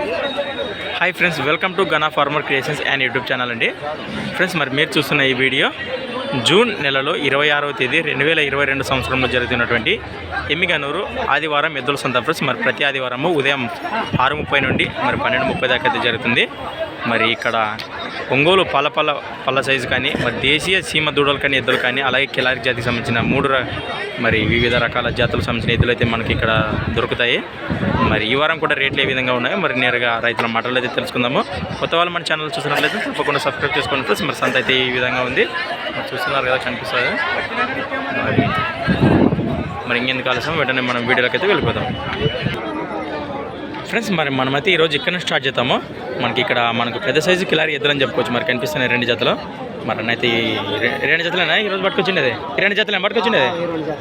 Hi friends welcome to Gana farmer creations and YouTube channel అండి. Friends మరి మీరు చూస్తున్న ఈ వీడియో జూన్ నెలలో ఇరవై ఆరవ తేదీ రెండు వేల ఇరవై రెండు సంవత్సరంలో జరుగుతున్నటువంటి ఎమ్మిగనూరు ఆదివారం ఎద్దుల సొంత ఫ్రెండ్స్ మరి ప్రతి ఆదివారము ఉదయం ఆరు ముప్పై నుండి మరి పన్నెండు ముప్పై దాకా అయితే జరుగుతుంది. మరి ఇక్కడ ఒంగోలు పల పల పళ్ళ సైజు కానీ మరి దేశీయ సీమ దూడలు కానీ ఎద్దులు కానీ అలాగే కిలారి జాతికి సంబంధించిన మూడు మరి వివిధ రకాల జాతులకు సంబంధించిన ఎద్దులు అయితే మనకి ఇక్కడ దొరుకుతాయి. మరి ఈ వారం కూడా రేట్లు ఏ విధంగా ఉన్నాయో? మరి నేరుగా రైతుల మాటలు అయితే తెలుసుకుందాము. కొత్త వాళ్ళు మన ఛానల్ చూసినట్లయితే తప్పకుండా సబ్స్క్రైబ్ చేసుకోండి ప్లస్ మరి సంత అయితే ఈ విధంగా ఉంది. మరి చూస్తున్నారు కదా కనిపిస్తుంది. మరి మరి ఇంకెందుకు ఆలస్యం? వెంటనే మనం వీడియోలోకి అయితే వెళ్ళిపోతాం ఫ్రెండ్స్ మరి మనమైతే ఈరోజు ఇక్కడ స్టార్ట్ చేద్దాము. మనకి ఇక్కడ మనకు పెద్ద సైజు కిలారి ఎద్దులని చెప్పుకోవచ్చు. మరి కనిపిస్తున్నాయి రెండు జతలు. మరి అయితే రెండు జతలేనా? ఈరోజు పట్టుకొచ్చిండేది. రెండు జతలు పట్టుకొచ్చిండేది?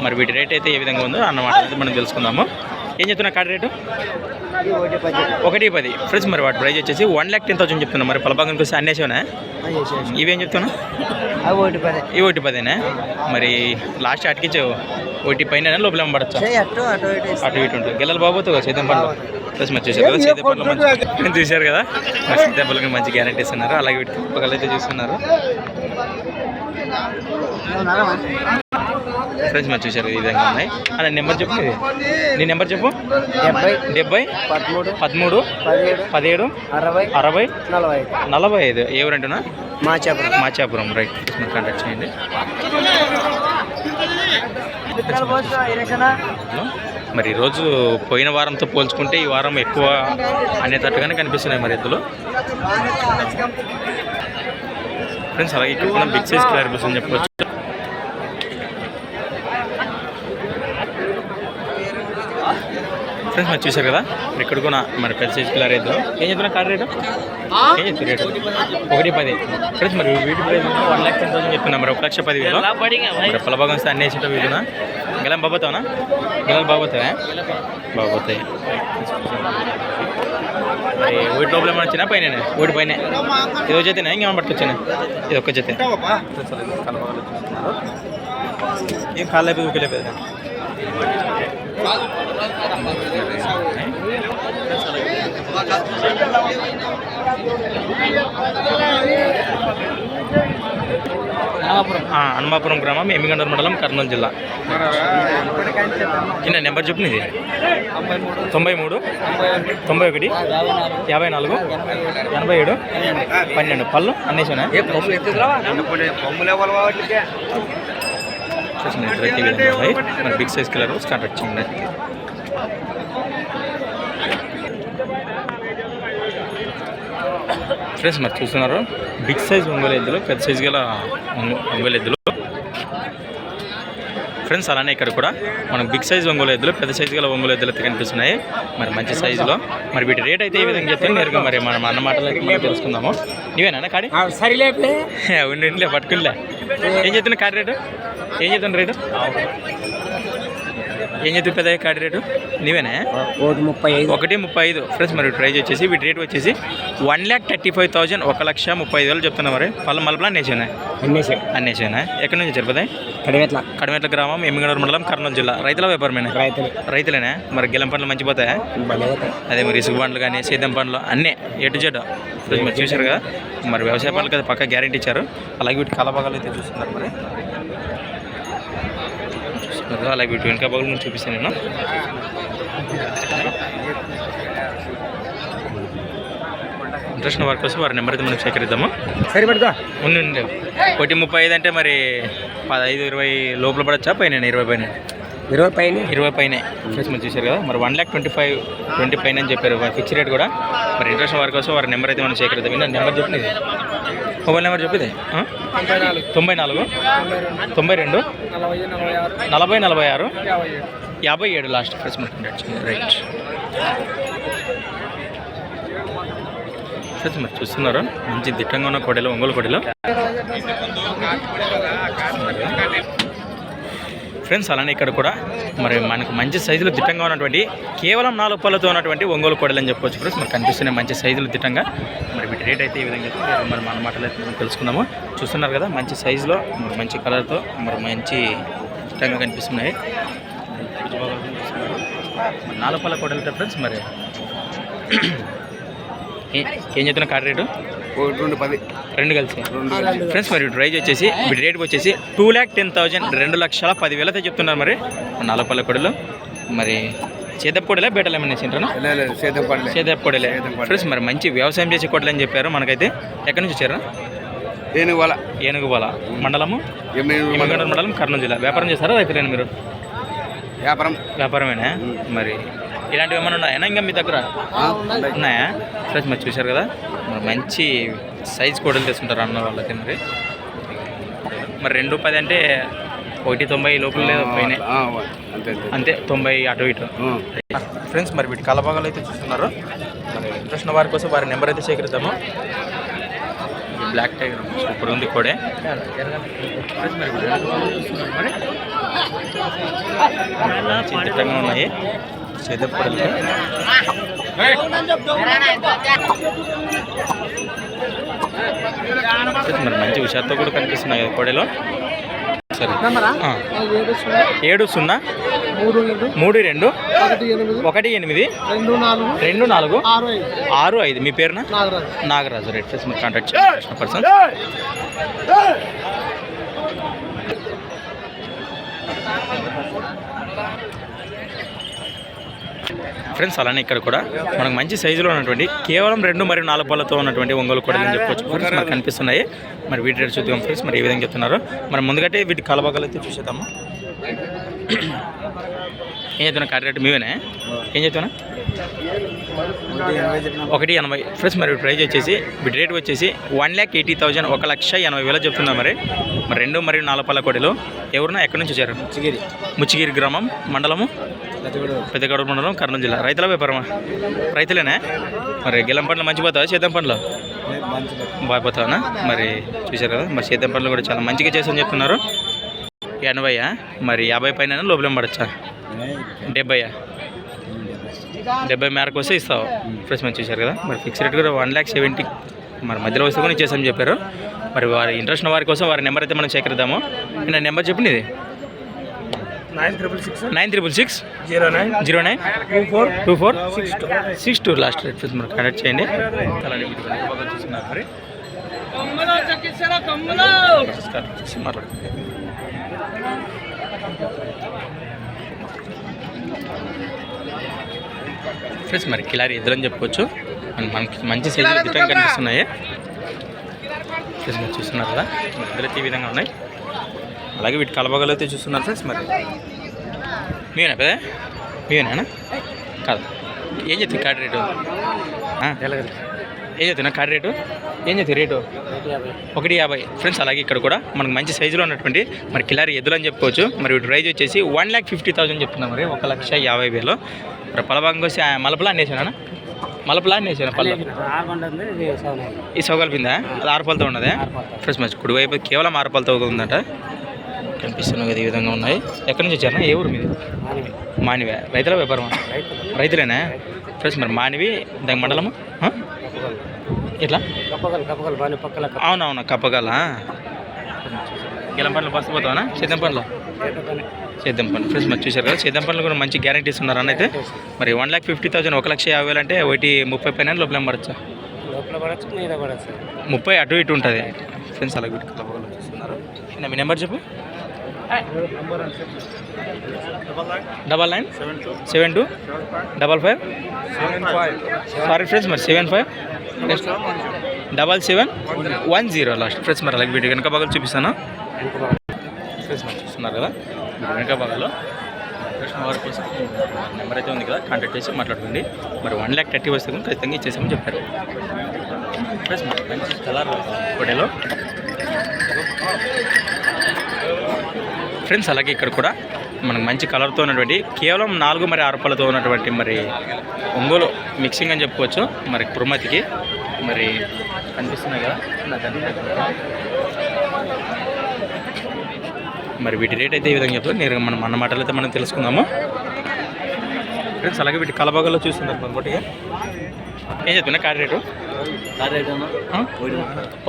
మరి వీటి రేట్ అయితే ఏ విధంగా ఉందో అన్నమాట అయితే మనం తెలుసుకుందాము. ఏం చెప్తున్నా కార్డు రేటు? ఒకటి పది. ఫ్రెండ్స్ మరి వాటి ప్రైస్ వచ్చేసి వన్ ల్యాక్ టెన్ థౌసండ్ చెప్తున్నా. మరి పలబాగానికి వస్తే అన్నేసేవనా ఇవేం చెప్తున్నా? ఇవి ఒకటి పదేనా? మరి లాస్ట్ అటుకిచ్చావు. ఒకటి పైన లోపల పడచ్చా? అటు ఇటు ఉంటుంది. గిల్లలు బాబోతుంది సీతం పండ్లు ప్లస్ మరి చూశారు కదా పండ్లు మంచి చూశారు కదా? మరి సీతం పండ్లకి మంచి గ్యారెంటీ ఇస్తున్నారు. అలాగే వీటి కుప్పగలు అయితే చూస్తున్నారు. ఫ్రెండ్స్ మరి చూశారు. ఈ విధంగా ఉన్నాయి. అలా నెంబర్ చెప్పు. నీ నెంబర్ చెప్పు. డెబ్బై డెబ్బై పదమూడు పదమూడు పదిహేడు అరవై అరవై నలభై. ఐదు నలభై ఐదు. ఎవరంటున్నా మా చెప్పరు మాచాపురం. రైట్ మీరు కాంటాక్ట్ చేయండి. హలో. మరి ఈరోజు పోయిన వారంతో పోల్చుకుంటే ఈ వారం ఎక్కువ అనేటట్టుగానే కనిపిస్తున్నాయి మరి ఎద్దులు. ఫ్రెండ్స్ అలాగే ఇక్కడ కూడా బిగ్ సైజ్ క్లారిబస్ అని చెప్పవచ్చు ఫ్రెండ్స్ మరి చూశారు కదా? ఇక్కడ కూడా మరి పెద్ద సైజ్ క్లార్ ఏం చెప్తున్నా కార్ రేటు? ఏం చెప్తుంది రేటు? ఒకటి పది. ఫ్రెండ్స్ మరి వీటి price one lakh ten thousand చెప్తున్నా. మరి ఒక లక్ష పది వేలు మరి పొల భాగం అన్నీ వేసింటావు గెలం బాబోతావనా గెలం బాబోతావా బాబోతాయి మరి ఓటి లోపల ఏమైనా వచ్చినా పైన ఓటి పైన. ఇది జతేనా? ఇంకేమైనా పట్టుకొచ్చాను? ఇది ఒక్క జతే. ఏం కాలేదు ఊకలేదు ఆ, హనుమాపురం గ్రామం ఎమ్మిగండూరు మండలం కర్నూలు జిల్లా. చిన్న నెంబర్ చెప్పు నీది. తొంభై మూడు తొంభై ఒకటి యాభై నాలుగు ఎనభై ఏడు పన్నెండు. పళ్ళు అన్నేసానా చూసిన బిగ్ సైజ్ కలర్ కాంటాక్ట్ చేయండి ఫ్రెండ్స్ మరి చూస్తున్నారు. బిగ్ సైజ్ ఒంగోలు ఎద్దులు పెద్ద సైజ్ గల ఒంగో- ఒంగోలు ఎద్దులు. ఫ్రెండ్స్ అలానే ఇక్కడ కూడా మనకు బిగ్ సైజ్ ఒంగోలు ఎద్దులు పెద్ద సైజు గల ఒంగోలు ఎద్దులు అయితే కనిపిస్తున్నాయి. మరి మంచి సైజులో మరి వీటి రేట్ అయితే ఈ విధంగా చెప్తే నేరుగా మరి మనం అన్న మాటలు అయితే మనం తెలుసుకుందాము. నీవేనా కాడి? సరిలేపులే ఉండి పట్టుకునిలే ఏం చెప్తున్నా కాడి రేటు? ఏం చెప్తున్నా రేటు? ఏం చెప్తుంది పెద్ద కాడి రేటు? నీవేనా? ఒకటి ముప్పై ఐదు. ఒకటి ముప్పై ఐదు. ఫ్రెండ్స్ మరి ప్రైజ్ వచ్చేసి వీటి రేట్ వచ్చేసి one lakh thirty five thousand ఒక లక్ష ముప్పై ఐదు వేలు చెప్తున్నా మరి. పళ్ళ మలపలా అన్నేసానా అన్నేసి. అన్నేసానా? ఎక్కడి నుంచి జరిపోతాయి కడివెట్ల. కడమెట్ల గ్రామం ఎమ్మిగనూరు మండలం కర్నూలు జిల్లా. రైతుల వ్యాపారమేనా? రైతులు. రైతులేనా? మరి గెలం పండ్లు మంచి పోతాయా. అదే మరి ఇసుగు పండ్లు కానీ సేద్యం పండ్లు అన్నీ ఎటు జెడ్. ఫ్రెండ్స్ మరి చూశారు కదా? మరి వ్యవసాయ పండ్లకి అయితే పక్క గ్యారెంటీ ఇచ్చారు. అలాగే వీటి కలబాగాలు అయితే చూస్తున్నారు మరి. చూస్తున్నారు కదా, అలాగే వీటి వెనుక బాగులు నేను చూపిస్తాను నేను. ఇంట్రెస్ట్ వారి కోసం వారి నెంబర్ అయితే మనం సేకరిద్దాము. సరి ఉండి ఉండి ఒకటి ముప్పై ఐదు అంటే మరి పదహైదు ఇరవై లోపల పడచ్చా? పైన ఇరవై పైన. ఇరవై పైన? ఇరవై పైన. ఫ్రెండ్స్ మీరు చూశారు కదా మరి one lakh twenty five twenty పైన అని చెప్పారు. ఫిక్స్ రేట్ కూడా. మరి ఇంట్రెస్ట్ వారి కోసం వారి నెంబర్ అయితే మనం సేకరిద్దాం నెంబర్ చెప్పింది మొబైల్ నెంబర్ చెప్పింది? తొంభై నాలుగు. తొంభై రెండు. నలభై నలభై ఆరు. యాభై ఏడు లాస్ట్ ఫ్రెండ్స్ రైట్ ఫ్రెండ్స్ మీరు చూస్తున్నారు? మంచి దిట్టంగా ఉన్న కొడలో ఒంగోలు కొడలో. ఫ్రెండ్స్ అలానే ఇక్కడ కూడా మరి మనకు మంచి సైజులు దిట్టంగా ఉన్నటువంటి కేవలం నాలుగు పళ్ళతో ఉన్నటువంటి ఒంగోలు కోడలు అని చెప్పొచ్చు ఫ్రెండ్స్. మనకు కనిపిస్తున్నాయి మంచి సైజులు దిట్టంగా. మరి వీటి రేట్ అయితే ఈ విధంగా మరి మన మాటలు అయితే మనం తెలుసుకున్నాము. చూస్తున్నారు కదా మంచి సైజులో మరి మంచి కలర్తో మరి మంచి దిట్టంగా కనిపిస్తున్నాయి. నాలుగు పళ్ళ కొడలు ఫ్రెండ్స్ మరి. ఏం చెప్తున్నా కార్ రేటు? రెండు పది. రెండు కలిసి. ఫ్రెండ్స్ మరి ప్రైజ్ వచ్చేసి వీటి రేట్ వచ్చేసి టూ ల్యాక్ టెన్ థౌజండ్ రెండు లక్షల పదివేలతో చెప్తున్నారు మరి. నాలుగు పళ్ళ కొడలు. మరి చేదప్ప కొడలే బేటలు ఏమన్నా వేసింటారా లేదు సేద్యం పడలే చేదప్ప కొడలే. ఫ్రెండ్స్ మరి మంచి వ్యవసాయం చేసే కొడలు అని చెప్పారు మనకైతే. ఎక్కడి నుంచి వచ్చారా? ఏనుగు వాళ్ళ ఏనుగుబాల మండలము మండలం? కర్నూలు జిల్లా. వ్యాపారం చేస్తారా రైతులేనా మీరు? వ్యాపారం. వ్యాపారమేనా? మరి ఇలాంటివి ఏమైనా ఉన్నాయా? ఇంకా మీ దగ్గర? ఉన్నాయా? ఫ్రెండ్స్ మరి చూశారు కదా? మరి మంచి సైజ్ కోడలు తెస్తుంటారు అన్న వాళ్ళకి మరి. మరి రెండు పది అంటే ఒకటి తొంభై లోపల ఆ, అంతే తొంభై అటు ఇటు. ఫ్రెండ్స్ మరి వీటి కలబాగాలు అయితే చూస్తున్నారు. మరి ఇంట్రెస్ట్ వారి కోసం వారి నెంబర్ అయితే సేకరిద్దాము. బ్లాక్ టైగర్ సూపర్ ఉంది కోడే. ఫ్రెండ్స్ మరి దిట్టంగా ఉన్నాయి. చేదప్పటి మరి మంచి హుషారుతో కూడా కనిపిస్తున్నాయి కదా కోడెలో. సరే. ఆ. ఏడు సున్నా? మూడు రెండు? మూడు రెండు? ఒకటి ఎనిమిది? రెండు నాలుగు? రెండు నాలుగు? ఆరు ఐదు? మీ పేరున? నాగరాజు. నాగరాజు. రెడ్ ఫేస్ మీరు కాంటాక్ట్ చేసిన పర్సన్ ఫ్రెండ్స్ అలానే ఇక్కడ కూడా మనకు మంచి సైజులో ఉన్నటువంటి కేవలం రెండు మరియు నాలుగు పళ్ళతో ఉన్నటువంటి ఒంగోలు కూడా అని చెప్పొచ్చు. ఫ్రెండ్స్ మనకు కనిపిస్తున్నాయి. మరి వీటి రేట్ చూద్దాం ఫ్రెండ్స్ మరి ఏ విధంగా చెప్తున్నారు. మరి ముందుగట్టే వీటి కలబగలు అయితే చూసేద్దాము. ఏం చెప్తున్నా? కార్ రేటు మీవేనా? ఏం చెప్తున్నా? ఒకటి ఎనభై. ఫ్రెండ్స్ మరి ప్రైజ్ వచ్చేసి వీటి రేట్ వచ్చేసి వన్ ల్యాక్ ఎయిటీ థౌజండ్ ఒక లక్ష ఎనభై వేలు చెప్తున్నా మరి. మరి రెండు మరియు నాలుగు పళ్ళ కోడిలో ఎవరున్నా ఎక్కడి నుంచి వచ్చారు? చిగిరి ముచ్చిగిరి గ్రామం మండలము? పెద్దగడూరు మండలం కర్నూలు జిల్లా. రైతుల వ్యాపారమా? రైతులేనా? మరి గెలం పండ్లు మంచి పోతావా? చేద్దాం పండ్లు? బాగా పోతావా? మరి చూశారు కదా మరి చేద్దాం పండ్లు కూడా చాలా మంచిగా చేసని చెప్తున్నారు. ఎనభైయా? మరి యాభై పైన లోపల పడచ్చా? డెబ్బైయా? డెబ్బై మేరకు వస్తే ఇస్తావు. ఫ్రెష్ మంచి చూశారు కదా. మరి ఫిక్స్ రేట్ కూడా వన్ ల్యాక్ సెవెంటీ. మరి మధ్యలో వస్తే కూడా ఇచ్చేసామని చెప్పారు. మరి వారి ఇంట్రెస్ట్ ఉన్న వారి కోసం వారి నెంబర్ అయితే మనం సేకరిద్దాము. నా నెంబర్ చెప్పండి ఇది. Nine triple six nine triple six zero nine. Zero nine? Two four. Two four? Six two six two last rate friends మనం కనెక్ట్ చేయండి. ఫ్రెండ్స్ మరి కిలారి ఎదురని చెప్పుకోవచ్చు. మన- మనకి మంచి సైజు దిట్టంగా కనిపిస్తున్నాయి. ఫ్రెండ్స్ మీరు చూస్తున్నారు కదా. ఎదురైతే ఈ విధంగా ఉన్నాయి. అలాగే వీటి కలబగలు అయితే చూస్తున్నారు ఫ్రెండ్స్ మరి. మీవేనా పెద్ద? మీవేనా కాదు. ఏం చెప్తుంది కార్డ్ రేటు ఏం చెప్తున్నా కార్డ్ రేటు ఏం చెప్తుంది రేటు ఒకటి యాభై. ఫ్రెండ్స్ అలాగే ఇక్కడ కూడా మనకు మంచి సైజులో ఉన్నటువంటి మరి కిలారి ఎద్దులు అని చెప్పుకోవచ్చు. మరి వీటి ప్రైజ్ వచ్చేసి వన్ ల్యాక్ ఫిఫ్టీ థౌసండ్ చెప్తున్నాం మరి. ఒక లక్ష యాభై వేలు. మరి వచ్చి ఆ మలపలా అన్నేసానా మలపలా అన్నేసాను పల్ల ఈ సౌకల్పిందా అది ఆరు పళ్ళతో ఉన్నదే? ఫ్రెండ్స్ మంచి కుడి వైపు కేవలం ఆరు పళ్ళతో ఉందట. కనిపిస్తున్నాయి కదా ఈ విధంగా ఉన్నాయి. ఎక్కడి నుంచి వచ్చారా? ఏ ఊరు మీది? మానివే. రైతుల వ్యాపారం రైతులేనా? ఫ్రెండ్స్ మరి మానివి దాని మండలము? ఎట్లా? అవునవును కప్పగల గెలం పండ్లు బస్సు పోతావా సేద్యం పండ్లు సేద్యం పండ్లు ఫ్రెండ్స్ మరి చూశారు కదా సేద్యం పండ్లు కూడా మంచి గ్యారంటీస్ ఉన్నారు అన్న అయితే మరి వన్ ల్యాక్ ఫిఫ్టీ థౌసండ్ ఒక లక్ష యాభై వేలు అంటే ఒకటి ముప్పై పైన లోపల పడచ్చా? ముప్పై అటు ఇటు ఉంటుంది. ఫ్రెండ్స్ అలా వీటి కలపగలు మీ నెంబర్ చెప్పు? Double nine? Seven two? Double five? Sorry friends మరి seven five? Double seven? One zero last. Friends మరి అలాగే వీటి వెనక భాగాలు చూపిస్తాను. ఫ్రెండ్స్ మరి చూస్తున్నారు కదా? వెనక భాగాలు. కృష్ణ వారి కోసం నెంబర్ అయితే ఉంది కదా కాంటాక్ట్ చేసి మాట్లాడుకోండి. మరి వన్ ల్యాక్ థర్టీ వస్తే కనుక ఖచ్చితంగా ఇచ్చేసామని చెప్పారు. ఫ్రెండ్స్ మరి మంచి కలర్ హోటల్లో ఫ్రెండ్స్ అలాగే ఇక్కడ కూడా మనకు మంచి కలర్తో ఉన్నటువంటి కేవలం నాలుగు మరి ఆరు ఉన్నటువంటి మరి ఒంగోలు మిక్సింగ్ అని చెప్పుకోవచ్చు. మరి కుర్మతికి మరి కనిపిస్తున్నాయి కదా. మరి వీటి రేట్ అయితే ఈ విధంగా చెప్తారు. నేను మనం మన మాటలు అయితే మనం తెలుసుకుందాము. ఫ్రెండ్స్ అలాగే వీటి కలబాగల్లో చూస్తున్నారు మనకోటి ఏం చెప్తున్నా? Car rate?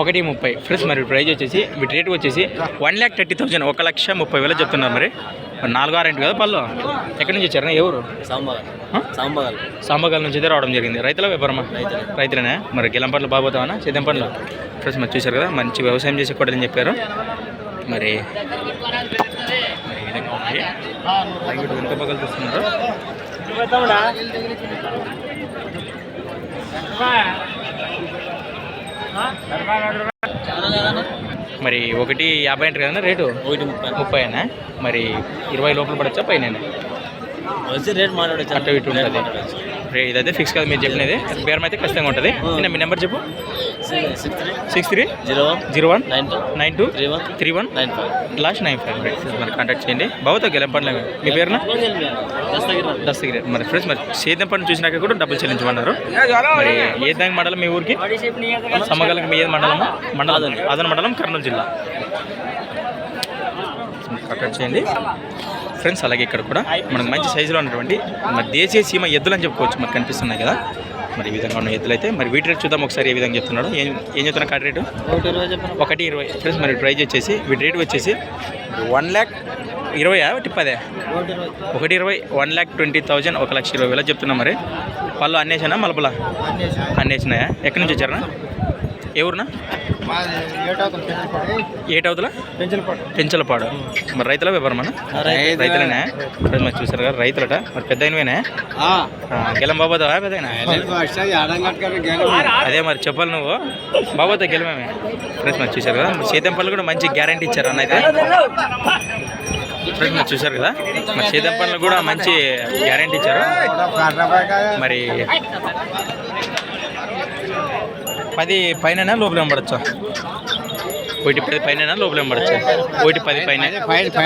ఒకటి ముప్పై. ఫ్రెండ్స్ మరి ప్రైజ్ వచ్చేసి వీటి రేట్ వచ్చేసి వన్ ల్యాక్ థర్టీ థౌసండ్ ఒక లక్ష ముప్పై వేలు చెప్తున్నారు మరి. నాలుగో ఆరేంటి కదా పళ్ళు? ఎక్కడి నుంచి వచ్చారా? ఆ? సాంబార్ సాంబగల్ నుంచి అయితే రావడం జరిగింది. రైతుల వ్యాపారమా? రైతులనే? మరి గిలం పండ్లు బాగోతావనా సిద్ధం పండ్లు ఫ్రెండ్స్ మరి చూశారు కదా మంచి వ్యవసాయం చేసే కొట్టని చెప్పారు. మరి ఉన్నాయి వెనుక పక్కలు చూస్తున్నారు. మరి ఒకటి యాభై అంటారు కదా రేటు? ఒకటి ముప్పై. ముప్పై అయినా మరి ఇరవై లోపల పడచ్చా పైన వచ్చి రేట్ మాట్లాడచ్చు. అటు ఇటు ఉంటుంది. రే ఇదైతే ఫిక్స్ కాదు మీరు చెప్పినది. బేరం అయితే ఖచ్చితంగా ఉంటుంది. నిన్న మీ నెంబర్ చెప్పు. Six three? Six three zero one? Zero one? Nine two? Nine two? Three one? Three one? Nine five? Last nine five మరి కాంటాక్ట్ చేయండి. బాగుతా గెలంపండి మీ పేరున? దస్తగిరి. మరి ఫ్రెండ్స్ మరి సేద్యం పని చూసినాక కూడా డబ్బులు చెల్లించమన్నారు మరి ఏ దానికి మండలం మీ ఊరికి? సమగలకి మీ ఏది మండలం. మండలం అదన మండలం కర్నూలు జిల్లా. కాంటాక్ట్ చేయండి. ఫ్రెండ్స్ అలాగే ఇక్కడ కూడా మనకు మంచి సైజులో ఉన్నటువంటి మరి దేశీయ సీమ ఎద్దులు అని చెప్పుకోవచ్చు మరి కనిపిస్తున్నాయి కదా. మరి ఈ విధంగా ఉన్న ఎద్దులు అయితే మరి వీటి రేట్ చూద్దాం ఒకసారి ఏ విధంగా చెప్తున్నాడు. ఏం ఏం చెప్తున్నా కార్డు రేటు? ఒకటి ఇరవై ఫ్రెండ్స్ మరి ప్రైజ్ వచ్చేసి వీటి రేట్ వచ్చేసి వన్ ల్యాక్ ఇరవై ఒకటి పదే? ఒకటి ఇరవై. ఒకటి ఇరవై వన్ ల్యాక్ ట్వంటీ థౌజండ్ ఒక లక్ష ఇరవై వేల చెప్తున్నా మరి. పళ్ళు అన్నేసానా మలపలా? అన్నేసినాయా? ఎక్కడి నుంచి వచ్చారా ఏ ఊరునా? ఏట అవుతులా పెంచలపాడు. మరి రైతుల వ్యాపారమా రైతులనే? ఫ్రెండ్స్ మరి చూసారు కదా రైతులట. మరి పెద్ద అయినవేనా గెలం బాబోదా పెద్ద అదే మరి చెప్పాలి నువ్వు. బాబోతా గెలమేమే. ఫ్రెండ్స్ మరి చూసారు కదా మరి సీతం పళ్ళు కూడా మంచి గ్యారంటీ ఇచ్చారు అన్న అయితే. ఫ్రెండ్స్ మరి చూసారు కదా మరి సీతం పళ్ళు కూడా మంచి గ్యారంటీ ఇచ్చారు. మరి పది పైన లోపల పడచ్చా ఒకటి పది పైన లోపల పడచ్చా? ఒకటి పది పైన. రైట్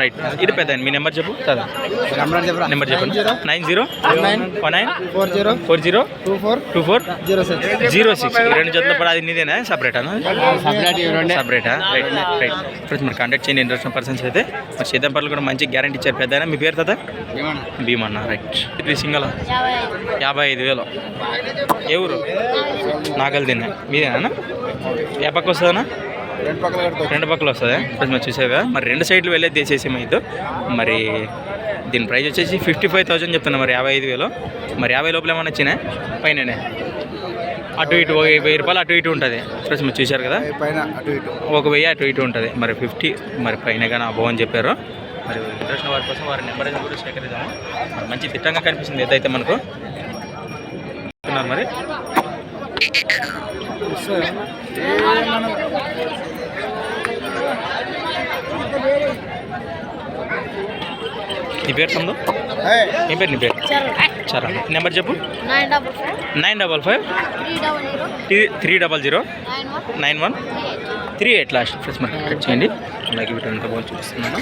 రైట్ ఇది పెద్ద మీ నెంబర్ చెప్పు. కదా నెంబర్ చెప్పండి. Nine zero. One nine. Four zero. Four zero. Two four. Two four. Zero six. Zero six. రెండు జతల పడ అది నీదేనా? సపరేటా సపరేట్ సపరేటా రైట్ రైట్ ఫ్రెండ్స్ మరి కాంటాక్ట్ చేయండి. ఇంట్రెస్ట్ పర్సన్స్ అయితే. మరి సీతంపల్లి కూడా మంచి గ్యారంటీ ఇచ్చారు. పెద్ద మీ పేరు కదా భీమన్న. రైట్ ఇది సింగల్? యాభై ఐదు. వేలు. ఏ ఊరు? నాగల్ తిన్నా మీదేనా? ఏ పక్క వస్తుందన్నా? రెండు పక్కలు వస్తుందా? చూసారు కదా మరి రెండు సైడ్లు వెళ్ళే తీసేసి ఇది మరి దీని ప్రైస్ వచ్చేసి ఫిఫ్టీ ఫైవ్ థౌసండ్ చెప్తున్నా మరి యాభై ఐదు వేలు. మరి యాభై లోపల ఏమైనా వచ్చినాయి? పైననే. అటు ఇటు ఒక వెయ్యి రూపాయలు అటు ఇటు ఉంటుంది. ఫ్రెండ్స్ మీరు చూశారు కదా? పైన అటు ఇటు. ఒక వెయ్యి అటు ఇటు ఉంటుంది. మరి ఫిఫ్టీ మరి పైన కానీ అబోవ్ అని చెప్పారు. మరి ఇంట్రెస్ట్ వారి కోసం వారి నెంబర్ అయితే కూడా సేకరిద్దాము. మంచి దిట్టంగా కనిపిస్తుంది ఏదైతే మనకు. మరి. నీ పేరు తమ్ముడు? ఏం పేరు నీ పేరు? చరా నెంబర్ చెప్పు. Nine double five. Nine double five. Three double zero. Three three double zero. Nine one. Three eight. Last friends మరి కట్ చేయండి. అలాగే వీటి ఎంత బాగా చూపిస్తున్నాను.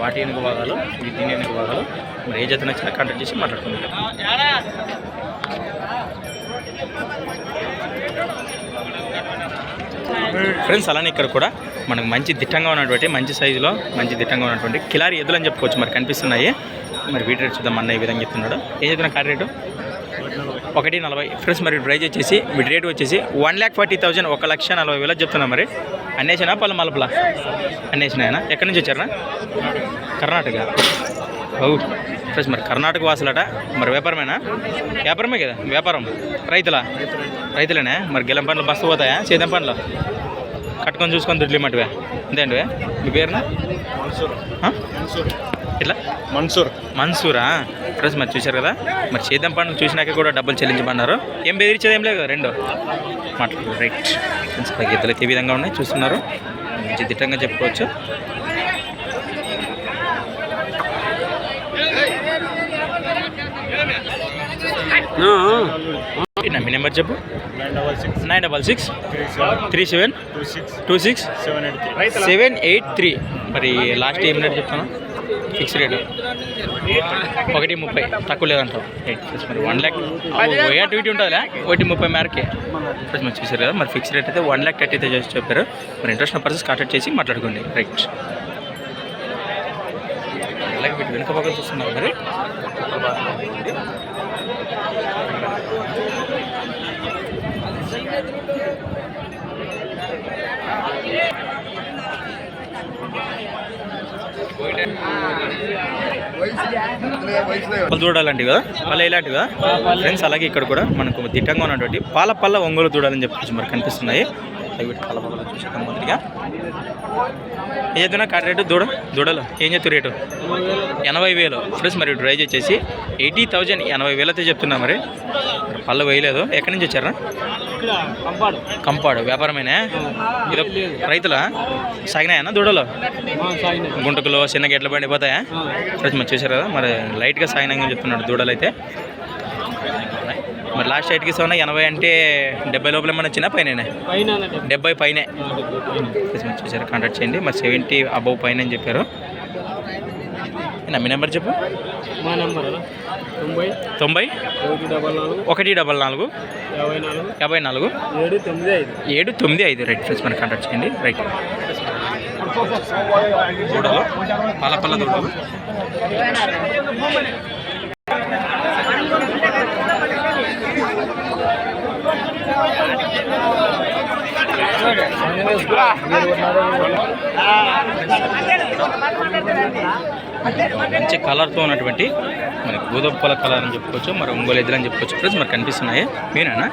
వాటి ఎనుక భాగాలు ఇవి దీని ఎనుక భాగాలు మరి ఏ జత నచ్చినా కాంటాక్ట్ చేసి మాట్లాడుకుందాం. ఫ్రెండ్స్ అలానే ఇక్కడ కూడా మనకు మంచి దిట్టంగా ఉన్నటువంటి మంచి సైజులో మంచి దిట్టంగా ఉన్నటువంటి కిలారి ఎద్దులు అని చెప్పుకోవచ్చు మరి కనిపిస్తున్నాయి. మరి వీటి రేట్ చూద్దాం అన్న ఈ విధంగా చెప్తున్నాడు. ఏం చెప్తున్నా కార్ రేటు? ఒకటి నలభై. ఫ్రెండ్స్ మరి ప్రైజ్ వచ్చేసి వీటి రేట్ వచ్చేసి వన్ ల్యాక్ ఫార్టీ థౌసండ్ ఒక లక్ష నలభై వేలు చెప్తున్నా మరి. అన్నేసినా పలు మలపల? అన్నేసినాయన? ఎక్కడి నుంచి వచ్చారా కర్ణాటక. ఓ ఫ్రెండ్స్ మరి కర్ణాటక వాసులట? మరి వ్యాపారమేనా? వ్యాపారమే కదా? వ్యాపారం. రైతులా? రైతులేనే? మరి గెలం పండ్లు బస్సు పోతాయా? సేదం పండ్లు? కట్టుకొని చూసుకొని దుడ్లు ఇమ్మంటివే? అంతేంటివే మీ పేరునా? ఇట్లా మన్సూర్. మన్సూరా. ఫ్రెండ్స్ మరి చూశారు కదా? మరి చేద్దాం పండుగ చూసినాక కూడా డబ్బులు చెల్లించమన్నారు. ఏం బెదిరించేది ఏం లేదు కదా రెండు? మాట్లాడు. రైట్. ఫ్రెండ్స్ ఇద్దరు అయితే ఈ విధంగా ఉన్నాయి. చూస్తున్నారు. మంచి దిట్టంగా చెప్పుకోవచ్చు. మీ నెంబర్ చెప్పు. Nine double six. Three seven. Two six. Seven eight three. మరి లాస్ట్ ఏం రేట్ చెప్తాను? Fix rate. ఒకటి ముప్పై. తక్కువ లేదంటావు. మరి వన్ ల్యాక్ పోయా ట్వీటీ ఉంటుందిలే? ఒకటి ముప్పై మేరకే. ప్లస్ మరి చూసారు కదా మరి ఫిక్స్ రేట్ అయితే వన్ ల్యాక్ థర్టీ అయితే చేసి చెప్పారు. మరి ఇంట్రెస్ట్ ఉన్న పర్సెస్ కాంటాక్ట్ చేసి మాట్లాడుకోండి. రైట్ అలాగే వీటి వెనుక పక్కన చూస్తున్నారు మరి. చూడాలంటే కదా? మళ్ళీ ఇలాంటివి కదా? ఫ్రెండ్స్ అలాగే ఇక్కడ కూడా మనకు దిట్టంగా ఉన్నటువంటి పాల పళ్ళ ఒంగోలు చూడాలని చెప్పేసి మరి కనిపిస్తున్నాయి. అవి వీటి కలపగల చూసాం మొదటిగా. ఏం చెప్తున్నా కార్ రేటు దూడ దూడలు. ఏం చెప్తారు రేటు? ఎనభై వేలు. ఫ్రెండ్స్ మరి డ్రైజ్ వచ్చేసి ఎయిటీ థౌజండ్ ఎనభై వేలతో చెప్తున్నా మరి. పళ్ళు వేయలేదు. ఎక్కడి నుంచి వచ్చారా? కంపాడు. కంపాడు. వ్యాపారమేనా? ఇది రైతులా? సాగినాయన్నా దూడలు? గుంటకులు చిన్న గెట్ల బండి పోతాయా? ఫ్రెండ్స్ మరి చూసారు కదా మరి లైట్గా సాగినంగా చెప్తున్నాడు దూడలు అయితే మరి లాస్ట్ ఎయిట్కి ఇస్తా ఎనభై అంటే డెబ్బై లోపల ఏమైనా వచ్చినా పైన. డెబ్బై పైనే. చూసారు కాంటాక్ట్ చేయండి. మరి సెవెంటీ అబవ్ పైన అని చెప్పారు. మీ నెంబర్ చెప్పు. మా నంబర్ తొంభై ఒకటి డబల్ నాలుగు. యాభై నాలుగు. ఏడు తొమ్మిది ఐదు. రైట్ ఫ్రెండ్స్ మరి కాంటాక్ట్ చేయండి. రైట్. దూడలు పాలపల్ల దూడలు మంచి కలర్తో ఉన్నటువంటి మనకి గోధుమల కలర్ అని చెప్పుకోవచ్చు మరి ఒంగోలు ఎద్దులు అని చెప్పుకోవచ్చు ఫ్రెండ్స్ మరి కనిపిస్తున్నాయి. మీరేనా?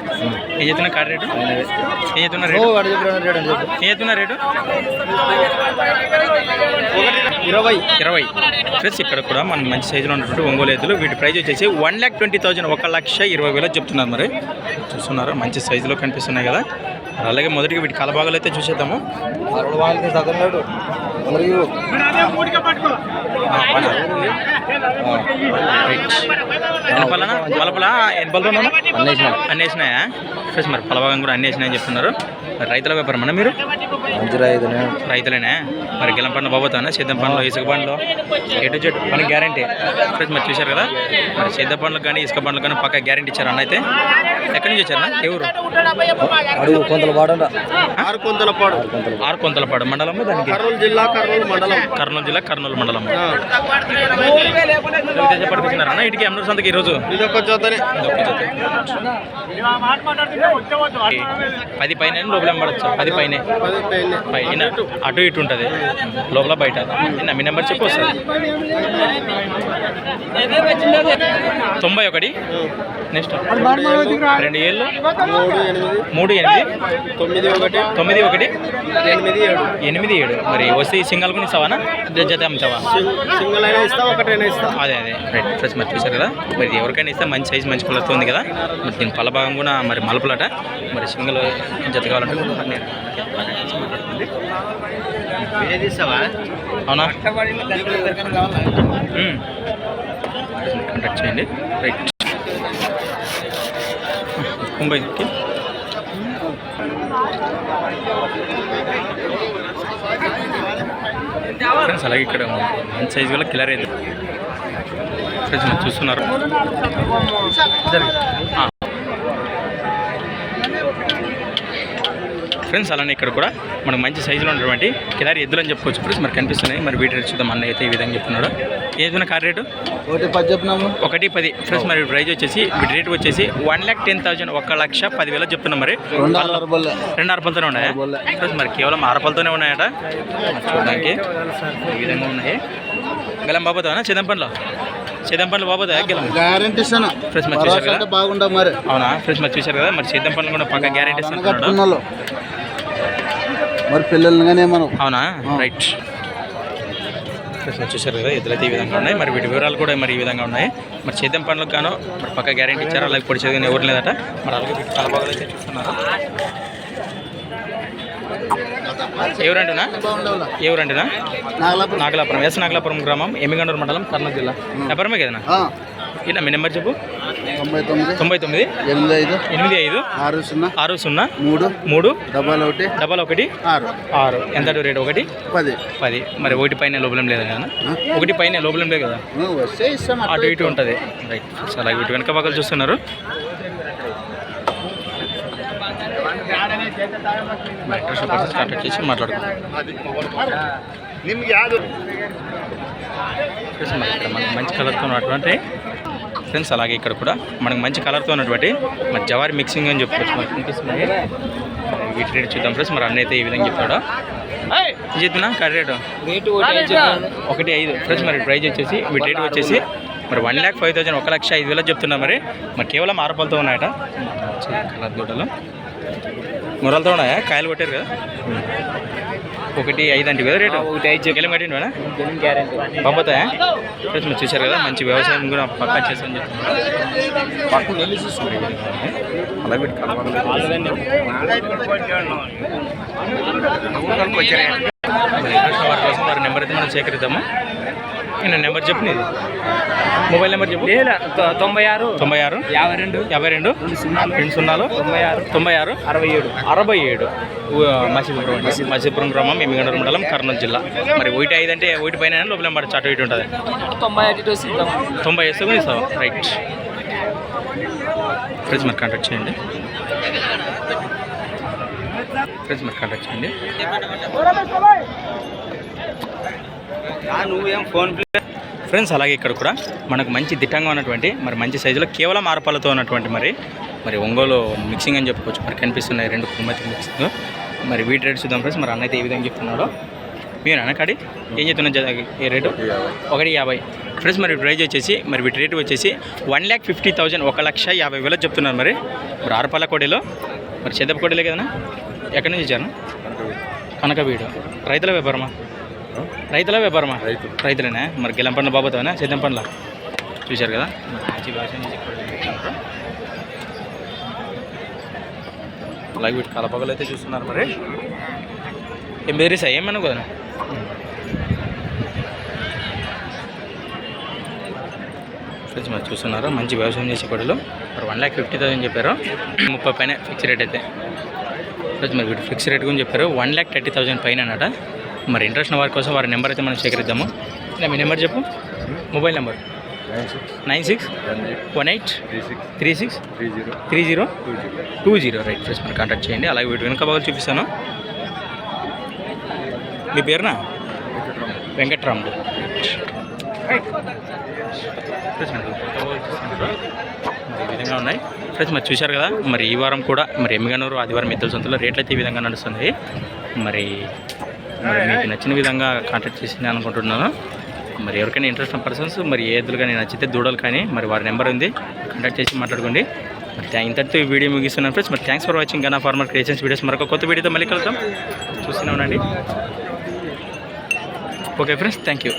ఏం చెప్తున్నా కార్ రేటు? ఏం చెప్తున్నా రేటు? ఏం చెప్తున్నా రేటు? ఇరవై. ఇరవై. ఫ్రెండ్స్ ఇక్కడ కూడా మన మంచి సైజులో ఉన్నటువంటి ఒంగోలు ఎద్దులు వీటి ప్రైస్ వచ్చేసి వన్ ల్యాక్ ట్వంటీ థౌజండ్ ఒక లక్ష ఇరవై వేలు చెప్తున్నారు మరి. చూస్తున్నారు మంచి సైజులో కనిపిస్తున్నాయి కదా. అలాగే మొదటిగా వీటి కలభాగాలు అయితే చూసేద్దాము. ఎన్ని పళ్ళతో అన్నేసిన అన్నేసినాయా మరి పలభాగం కూడా అన్నేసినాయని చెప్తున్నారు. రైతుల వ్యాపారం అన్న మీరు రైతులేనే? మరి గిలం పండ్లు బాబోతానా సిద్ధం పండ్లు ఇసుక పండ్లు? ఎటు చెట్టు పని గ్యారంటీ ఫ్రెండ్స్ మరి చూశారు కదా? మరి సిద్ధ పండ్లకు కానీ ఇసుక పండ్లకు కానీ పక్క గ్యారంటీ ఇచ్చారు అన్న అయితే? ఎక్కడి నుంచి వచ్చారా ఎవరు అడుగు కొంతల పాడంట ఆరు కొంతల పాడు. ఆరు కొంతలపాడు మండలము దానికి? కర్నూలు జిల్లా కర్నూలు మండలం. కర్నూలు జిల్లా కర్నూలు మండలం. పడిపించినారన్న ఇటుకి అమ్మూరు సంతకి ఈరోజు. పది పైన లోపల పడచ్చు. అది పైన. పైన అటు ఇటు ఉంటుంది. లోపల బయట. మీ నెంబర్ చెప్పు వస్తుంది తొంభై ఒకటి. నెక్స్ట్. రెండు ఏళ్ళు. మూడు ఎనిమిది. తొమ్మిది ఒకటి. తొమ్మిది ఒకటి ఎనిమిది ఏడు. ఎనిమిది ఏడు మరి వస్తే సింగల్ కొని ఇస్తావా జత అమ్ముతావా సింగల్ అయినా ఇస్తా ఒకటైనా ఇస్తా అదే అదే. రైట్. ఫ్రెండ్స్ మరి చూసారు కదా? మరి ఎవరికైనా ఇస్తే మంచి సైజ్ మంచి కలర్తో ఉంది కదా? మరి దీని పల భాగం కూడా మరి మలుపులట. మరి సింగల్ జత కావాలంటే అవునా. కాంటాక్ట్ చేయండి. రైట్ ముంబైకి. ఫ్రెండ్స్ అలాగే ఇక్కడ మంచి సైజ్ గల కిలర్ అయింది ఫ్రెండ్స్ చూస్తున్నారు. ఫ్రెండ్స్ అలానే ఇక్కడ కూడా మనకు మంచి సైజులో ఉన్నటువంటి కిలారి ఎద్దులు అని చెప్పుకోవచ్చు ఫ్రెండ్స్. మరి కనిపిస్తున్నాయి. మరి వీటి రేట్ చూద్దాం. అన్న అయితే ఈ విధంగా చెప్తున్నాడు. ఏదైనా కార్ రేటు? ఒకటి పది చెప్పినాము ఒకటి పది. ఫ్రెండ్స్ మరి ప్రైజ్ వచ్చేసి వీటి రేట్ వచ్చేసి వన్ ల్యాక్ టెన్ థౌసండ్ ఒక లక్ష పదివేలు చెప్తున్నాం మరి. రెండు అరపలతోనే ఉన్నాయా? ఫ్రెండ్స్ మరి కేవలం అరపలతోనే ఉన్నాయట. చూడడానికి ఈ విధంగా ఉన్నాయి. గెలం బాబోతావా చిదంపన్లో చిదంపన్లు బాబోతా గెలం? గ్యారంటీ ఇస్తాను. ఫ్రెండ్స్ మరి చూశారు కదా? బాగుంటాం మరి. అవునా? ఫ్రెండ్స్ మరి చూశారు కదా? మరి పనులు కూడా పక్క గ్యారెంటీ కట్టుకున్నాళ్ళు మరి పిల్లల్నిగానే మనం అవునా? రైట్ చూశారు కదా ఎద్దులైతే ఈ విధంగా ఉన్నాయి. మరి వీటి వివరాలు కూడా మరి ఈ విధంగా ఉన్నాయి. మరి సేద్యం పనులకు గాను మరి పక్క గ్యారెంటీ ఇచ్చారు? అలాగే పొడి చేదని ఎవరు లేదట? మరి అలాగే వీటి కలబాగలు అయితే చూస్తున్నారు? ఎవరంటున్నా ఎవరంటున్నా నాగలాపురం. నాగలాపురం. ఎస్ నాగలాపురం గ్రామం ఎమ్మిగండూరు మండలం కర్నూలు జిల్లా. వ్యాపారమే కదనా ఇలా మీ నెంబర్ చెప్పు? తొంభై తొమ్మిది తొంభై తొమ్మిది ఎనిమిది ఐదు ఎనిమిది ఐదు ఆరు సున్నా ఆరు సున్నా మూడు మూడు డబల్ ఒకటి డబల్ ఒకటి ఆరు. ఆరు. ఎంత రేట్ ఒకటి? పది. పది. మరి ఒకటి పైన లోపలం లేదు కదా ఒకటి పైన లోపలం లేదు కదా? అటు ఇటు. ఉంటుంది. రైట్ అలాగే ఇటు వెనక పక్కలు చూస్తున్నారు. కాంటాక్ట్ చేసి మాట్లాడుకుందాం. మంచి కలర్తో ఉన్నటువంటి ఫ్రెండ్స్ అలాగే ఇక్కడ కూడా మనకు మంచి కలర్తో ఉన్నటువంటి మరి జవారి మిక్సింగ్ అని చెప్పుకోవచ్చు మనకు కనిపిస్తున్నాయి వీటి రేట్ చూద్దాం ఫ్రెండ్స్. మరి అన్న అయితే ఈ విధంగా చెప్తాడా? చెప్తున్నా? కర్రీ రేటు. ఒకటి ఐదు. ఫ్రెండ్స్ మరి ప్రైజ్ వచ్చేసి వీటి రేట్ వచ్చేసి మరి వన్ ల్యాక్ ఫైవ్ థౌసండ్ ఒక లక్ష ఐదు వేలు చెప్తున్నా మరి. మరి కేవలం ఆరుపలతో ఉన్నాయట. కలర్ దూడలు మురలతో ఉన్నాయా? కాయలు కొట్టారు కదా? ఒకటి ఐదు అంటే కదా రేటు? ఒకటి ఐదు. గెలం కట్టిండు గెలిం గ్యారెంటీ. ఫ్రెండ్స్ మీరు చూశారు కదా మంచి వ్యవసాయం కూడా పక్కన చూసుకోండి అలా పెట్టి కలవాలి. వారి కోసం వారి నెంబర్ అయితే మనం సేకరిద్దాము? నెంబర్ చెప్పు నీది మొబైల్ నెంబర్ చెప్పు. తొంభై ఆరు తొంభై ఆరు యాభై రెండు యాభై రెండు రెండు సున్నాలు తొంభై ఆరు తొంభై ఆరు అరవై ఏడు. అరవై ఏడు. మసీపురం మసీపురం గ్రామం ఎమ్మిగండూరు మండలం కర్నూలు జిల్లా. మరి ఒకటి ఐదు అంటే ఒకటి పైన లోపల మరి చాటు ఇటు ఉంటుంది. తొంభై తొంభై ఇస్తావు? రైట్. ఫ్రెండ్స్ మరి కాంటాక్ట్ చేయండి. ఫ్రెండ్స్ మరి కాంటాక్ట్ చేయండి. నువ్వేం ఫోన్ ఫ్రెండ్స్ అలాగే ఇక్కడ కూడా మనకు మంచి దిట్టంగా ఉన్నటువంటి మరి మంచి సైజులో కేవలం ఆరపాలతో ఉన్నటువంటి మరి మరి ఒంగోలు మిక్సింగ్ అని చెప్పుకోవచ్చు. మరి కనిపిస్తున్నాయి రెండు కుమ్మతి మిక్సింగ్ మరి వీటి రేట్ చూద్దాం ఫ్రెండ్స్. మరి అన్నైతే ఏ విధంగా చెప్తున్నాడో. మీరు అన్నకాడి ఏం చెప్తున్నా ఏ రేటు? ఒకటి యాభై. ఫ్రెండ్స్ మరి ప్రైజ్ వచ్చేసి మరి వీటి రేటు వచ్చేసి వన్ ల్యాక్ ఫిఫ్టీ థౌజండ్ ఒక లక్ష యాభై వేలు చెప్తున్నారు మరి. మరి ఆరపాల కోడిలో మరి చెద్దపు కోడిలే కదనా ఎక్కడి నుంచి ఇచ్చాను కనకవీడు. రైతుల వ్యాపారమా? రైతుల వ్యాపారమా? రైతు. రైతులేనా? మరి గెలం పండ్ల బాబోతావనా సిద్ధం పండ్ల? చూశారు కదా? మంచి అలాగే వీటి కలపగలు అయితే చూస్తున్నారు మరి. ఏం బెదిరిసా ఏమన్నా కదా? మరి చూస్తున్నారా? మంచి వ్యవసాయం చేసే కొడలు మరి వన్ ల్యాక్ ఫిఫ్టీ థౌసండ్ చెప్పారు. ముప్పై పైన ఫిక్స్ రేట్ అయితే. మరి వీటి ఫిక్స్ రేట్ గురించి చెప్పారు. వన్ ల్యాక్ థర్టీ థౌసండ్ పైన అన్నట మరి ఇంట్రెస్ట్ ఉన్న వారి కోసం వారి నెంబర్ అయితే మనం సేకరిద్దాము. ఇలా మీ నెంబర్ చెప్పు. Mobile number nine six one eight three six three zero two zero right friends మరి కాంటాక్ట్ చేయండి. అలాగే వీటి వెనుక బాగా చూపిస్తాను. మీ పేరునా? వెంకట్రాముడు ఈ విధంగా ఉన్నాయి. ఫ్రెండ్స్ మరి చూశారు కదా? మరి ఈ వారం కూడా మరి ఎమ్మిగనూరు ఆదివారం ఇద్దరు సొంతలో రేట్లు అయితే ఈ విధంగా నడుస్తుంది మరి మరి మీకు నచ్చిన విధంగా కాంటాక్ట్ చేసింది అనుకుంటున్నాను. మరి ఎవరికైనా ఇంట్రెస్ట్ ఉన్న పర్సన్స్ మరి ఏ ఎద్దులు కానీ నచ్చితే దూడలు కానీ మరి వారి నెంబర్ ఉంది కాంటాక్ట్ చేసి మాట్లాడుకోండి. మరి థ్యాంక్ ఇంతటితో ఈ వీడియో ముగిస్తున్నాను ఫ్రెండ్స్ మరి thanks for watching Gana farmer creations videos మరొక కొత్త వీడియోతో మళ్ళీ కలుద్దాం. చూస్తూనే ఉండండి. Okay friends thank you